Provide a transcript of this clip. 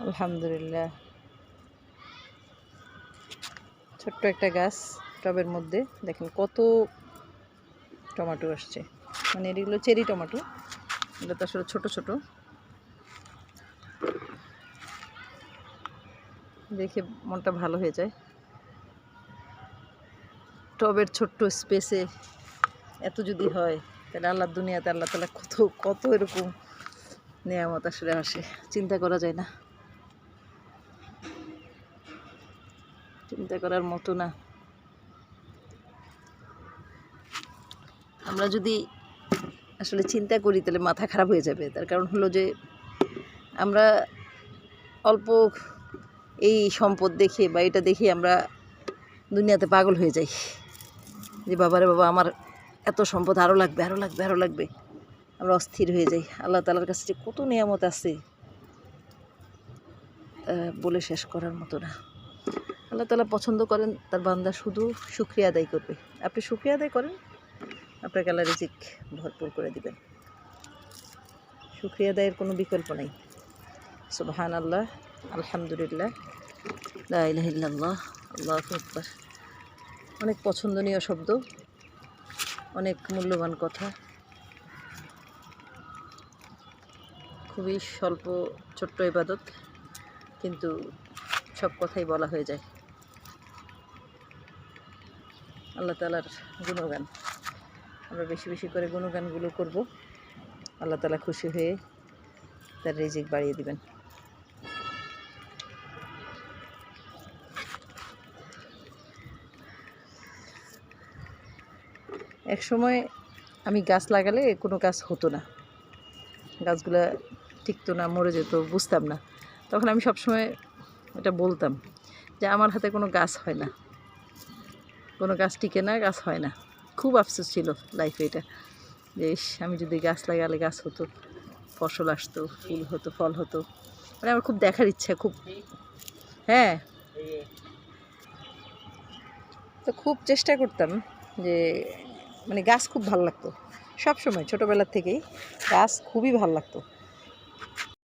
আলহামদুলিল্লাহ। ছোট্ট একটা গাছ টবের মধ্যে। দেখেন কত টমেটো আসছে। মানে এগুলো চেরি টমেটো। এটা তো আসলে ছোটো ছোটো। দেখে মনটা ভালো হয়ে যায়। টবের ছোট্ট স্পেসে এত যদি হয়, তাহলে আল্লাহর দুনিয়াতে আল্লাহ তালা কত কত এরকম নেয়ামত আসলে আসে। চিন্তা করা যায় না। চিন্তা করার মতো না। আমরা যদি আসলে চিন্তা করি, তাহলে মাথা খারাপ হয়ে যাবে। তার কারণ হলো যে, আমরা অল্প এই সম্পদ দেখে বা এটা দেখে আমরা দুনিয়াতে পাগল হয়ে যাই। যে বাবারে বাবা, আমার এত সম্পদ আরও লাগবে আরও লাগবে আরও লাগবে। আমরা অস্থির হয়ে যাই। আল্লাহ তালার কাছে যে, কত নিয়ামত আছে। বলে শেষ করার মতো না। আল্লাহ তালা পছন্দ করেন, তার বান্দা শুধু শুক্রিয়া আদায় করবে। আপনি শুক্রিয়া আদায় করেন আপনাকে আল্লাহ রিজিক ভরপুর করে দিবেন। শুক্রিয়া আদায়ের কোনো বিকল্প নেই। সুবহান আল্লাহ আলহামদুলিল্লাহ, লা ইলাহা ইল্লাল্লাহ, আল্লাহু অনেক পছন্দনীয় শব্দ, অনেক মূল্যবান কথা। খুবই স্বল্প, ছোট্ট ইবাদত, কিন্তু সব কথাই বলা হয়ে যায়। আল্লাহ তালার গুণগান। আমরা বেশি বেশি করে গুণগানগুলো করব। আল্লাহ তালা খুশি হয়ে তার রিজিক বাড়িয়ে দিবেন। এক সময় আমি গাছ লাগালে কোনো গাছ হতো না। গাছগুলা টিকতো না, মরে যেত, বুঝতাম না। তখন আমি সবসময় এটা বলতাম যে আমার হাতে কোনো গাছ হয় না। কোনো গাছ টিকে না, গাছ হয় না। খুব আফসোস ছিল লাইফে এটা। যে আমি যদি গাছ লাগালে গাছ হতো, ফসল আসতো, ফুল হতো, ফল হতো। মানে আমার খুব দেখার ইচ্ছা, খুব হ্যাঁ। তো খুব চেষ্টা করতাম যে মানে গাছ খুব ভালো লাগতো। সব সময় ছোটোবেলার থেকেই গাছ খুবই ভালো লাগতো।